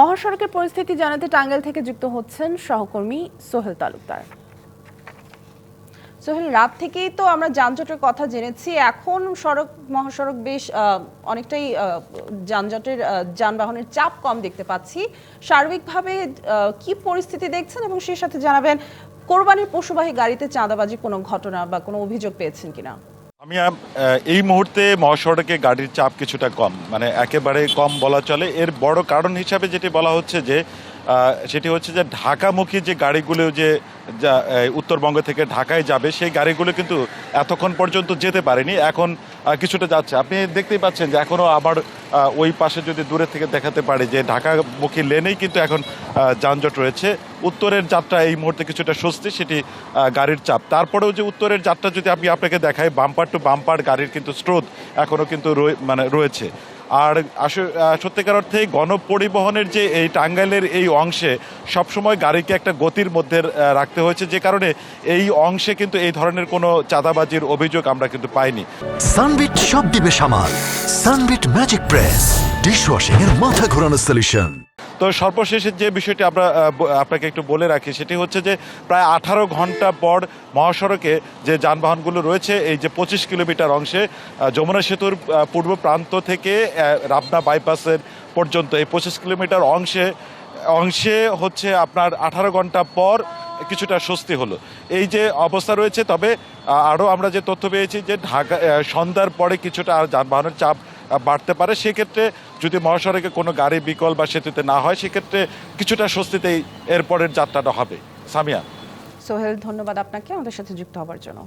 মহাসড়কের পরিস্থিতি জানাতে টাঙ্গাইল থেকে যুক্ত হচ্ছেন সহকর্মী সোহেল তালুকদার। সোহেল, রাত থেকেই তো আমরা যানজটের কথা জেনেছি। এখন সড়ক, মহাসড়ক বেশ অনেকটাই যানজটের যানবাহনের চাপ কম দেখতে পাচ্ছি। সার্বিকভাবে কি পরিস্থিতি দেখছেন এবং সেই সাথে জানাবেন, কোরবানির পশুবাহী গাড়িতে চাঁদাবাজি কোনো ঘটনা বা কোনো অভিযোগ পেয়েছেন কিনা? আমি এই মুহূর্তে মহাসড়কে গাড়ির চাপ কিছুটা কম। মানে একেবারে কম বলা চলে। এর বড় কারণ হিসাবে যেটি বলা হচ্ছে যে সেটি হচ্ছে যে ঢাকামুখী যে গাড়িগুলো যে উত্তরবঙ্গ থেকে ঢাকায় যাবে, সেই গাড়িগুলো কিন্তু এতক্ষণ পর্যন্ত যেতে পারেনি। এখন কিছুটা যাচ্ছে। আপনি দেখতেই পাচ্ছেন যে এখনও আবার ওই পাশে যদি দূরে থেকে দেখাতে পারি যে ঢাকামুখী লেনেই কিন্তু এখন যানজট রয়েছে। উত্তরের যাত্রা এই মুহূর্তে কিছুটা স্বস্তি, সেটি গাড়ির চাপ। তারপরেও যে উত্তরের যাত্রা যদি আমি আপনাকে দেখাই, বাম্পার টু বাম্পার গাড়ির কিন্তু স্রোত এখনও কিন্তু মানে রয়েছে। আর আস- সত্যিকার অর্থে গণপরিবহনের যে এই টাঙ্গাইলের এই অংশে সবসময় গাড়িকে একটা গতির মধ্যে রাখতে হয়েছে, যে কারণে এই অংশে কিন্তু এই ধরনের কোনো চাঁদাবাজির অভিযোগ আমরা কিন্তু পাইনি। সানবিট সব দিবে সামাল। সানবিট ম্যাজিক প্রেস ডিশওয়াশিং এর মাথা ঘোরানো সলিউশন তো সর্বশেষে যে বিষয়টি আমরা আপনাকে একটু বলে রাখি, সেটি হচ্ছে যে প্রায় আঠারো ঘণ্টা পর মহাসড়কে যে যানবাহনগুলো রয়েছে, এই যে পঁচিশ কিলোমিটার অংশে যমুনা সেতুর পূর্ব প্রান্ত থেকে রাবনা বাইপাসের পর্যন্ত এই পঁচিশ কিলোমিটার অংশে অংশে হচ্ছে আপনার আঠারো ঘণ্টা পর কিছুটা স্বস্তি হলো। এই যে অবস্থা রয়েছে, তবে আরও আমরা যে তথ্য পেয়েছি যে ঢাকা সন্ধ্যার পরে কিছুটা আর যানবাহনের চাপ বাড়তে পারে, সেক্ষেত্রে যদি মহাসড়কে কোনো গাড়ি বিকল বা সেতুতে না হয়, সেক্ষেত্রে কিছুটা স্বস্তিতেই এরপরের যাত্রাটা হবে। সামিয়া। সোহেল, ধন্যবাদ আপনাকে। আমাদের সাথে যুক্ত হওয়ার জন্য।